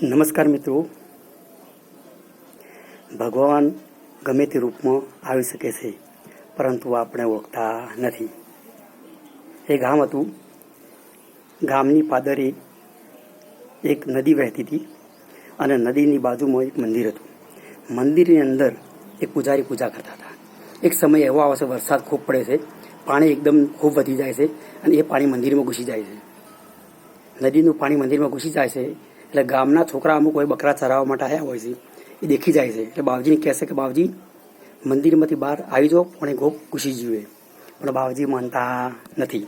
નમસ્કાર મિત્રો. ભગવાન ગમે તે રૂપમાં આવી શકે છે, પરંતુ આપણે ઓળખતા નથી. એ ગામ હતું. ગામની પાદરે એક નદી વહેતી હતી અને નદીની બાજુમાં એક મંદિર હતું. મંદિરની અંદર એક પૂજારી પૂજા કરતા હતા. એક સમય એવો આવે છે, વરસાદ ખૂબ પડે છે, પાણી એકદમ ખૂબ વધી જાય છે અને એ પાણી મંદિરમાં ઘૂસી જાય છે. નદીનું પાણી મંદિરમાં ઘૂસી જાય છે એટલે ગામના છોકરા અમુક હોય, બકરા ચરાવવા માટે આવ્યા હોય છે. એ દેખી જાય છે. એટલે બાવજીને કહેશે કે, બાવજી, મંદિરમાંથી બહાર આવી જાઓ, પણ એ ગોપ ઘૂસી જુએ પણ બાવજી માનતા નથી?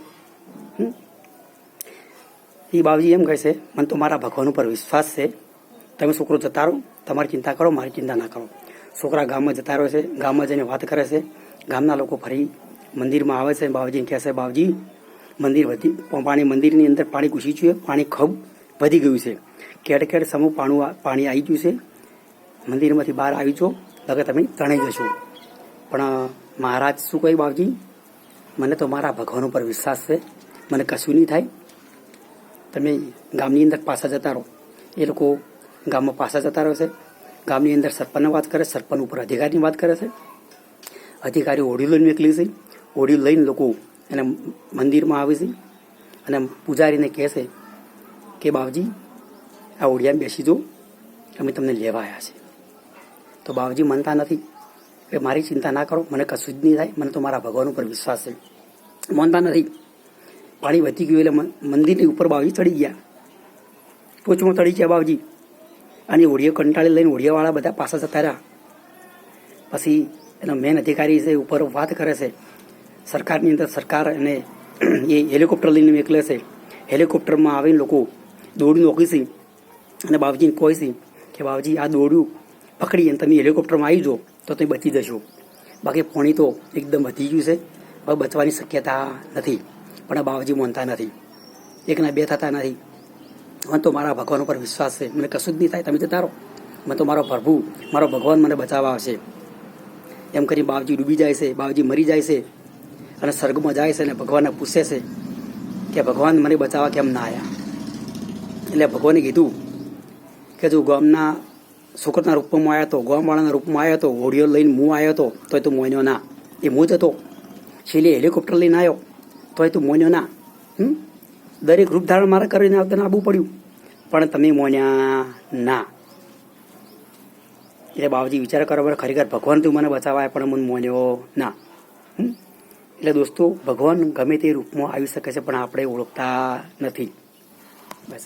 એ બાવજી એમ કહે છે, મને તો મારા ભગવાન ઉપર વિશ્વાસ છે. તમે છોકરો જતા રહો, તમારી ચિંતા કરો, મારી ચિંતા ના કરો. છોકરા ગામમાં જતા રહે છે, ગામમાં જઈને વાત કરે છે. ગામના લોકો ફરી મંદિરમાં આવે છે. બાવજીને કહેશે બાવજી, મંદિર વધી પાણી મંદિરની અંદર પાણી ઘૂસી છે. પાણી ખબ વધી ગયું છે. કેડ કેડ સમૂહ પાણું પાણી આવી ગયું છે. મંદિરમાંથી બહાર આવી છો લગે તમે તણાઈ જશો. પણ મહારાજ શું કહ્યું બાપજી? મને તો મારા ભગવાન ઉપર વિશ્વાસ છે. મને કશું નહીં થાય. તમે ગામની અંદર પાછા જતા રહો. એ લોકો ગામમાં પાછા જતા રહેશે ગામની અંદર સરપંચને વાત કરે, સરપંચ ઉપર અધિકારીની વાત કરે છે. અધિકારી ઓડી લઈને નીકળી છે. ઓડી લઈને લોકો એને મંદિરમાં આવે છે. અને પૂજારીને કહે છે કે બાવજી, આ ઓડિયામાં બેસી જો અમે તમને લેવા આવ્યા છે. તો બાવજી માનતા નથી. કે મારી ચિંતા ના કરો. મને કશું જ નહીં થાય. મને તો મારા ભગવાન ઉપર વિશ્વાસ છે. માનતા નથી. પાણી વધી ગયું એટલે મંદિરની ઉપર બાવજી ચડી ગયા. ટોચમાં ચડી ગયા બાવજી. અને ઓડિયો કંટાળી લઈને ઓડિયાવાળા બધા પાછા જતા રહ્યા. પછી એનો મેન અધિકારી છે ઉપર વાત કરે છે. સરકારની અંદર સરકાર એને એ હેલિકોપ્ટર લઈને મોકલે છે. હેલિકોપ્ટરમાં આવીને લોકો દોડ્યું નોખીશી અને બાવજીને કહીશી કે બાવજી, આ દોડ્યું. પકડી અને તમે હેલિકોપ્ટરમાં આવી જાઓ, તો તમે બચી જશો. બાકી પાણી તો એકદમ વધી ગયું છે. હવે બચવાની શક્યતા નથી. પણ આ બાવજી માનતા નથી. એકના બે થતા નથી. મને તો મારા ભગવાન ઉપર વિશ્વાસ છે. મને કશું જ નહીં થાય. તમે જતા રહો મને તો મારો પ્રભુ, મારો ભગવાન મને બચાવવા આવશે. એમ કરી બાવજી ડૂબી જાય છે. બાવજી મરી જાય છે. અને સ્વર્ગમાં જાય છે અને ભગવાનને પૂછે છે કે ભગવાન મને બચાવવા કેમ ના આવ્યા એટલે ભગવાને કીધું કે જો ગામના છોકરના રૂપમાં આવ્યો હતો ગામવાળાના રૂપમાં આવ્યો હતો હોડીઓ લઈને હું આવ્યો હતો તોય તું મોન્યો ના. એ હું જ હતો. છેલ્લે હેલિકોપ્ટર લઈને આવ્યો, તોય તું મોન્યો ના. હમ? દરેક રૂપ ધારણ મારે કરીને આવતા આવવું પડ્યું. પણ તમે મોન્યા ના. એટલે બાબજી વિચાર કરો ખરેખર ભગવાન તું મને બચાવાય, પણ મને મોન્યો ના? એટલે દોસ્તો, ભગવાન ગમે તે રૂપમાં આવી શકે છે, પણ આપણે ઓળખતા નથી. બસ.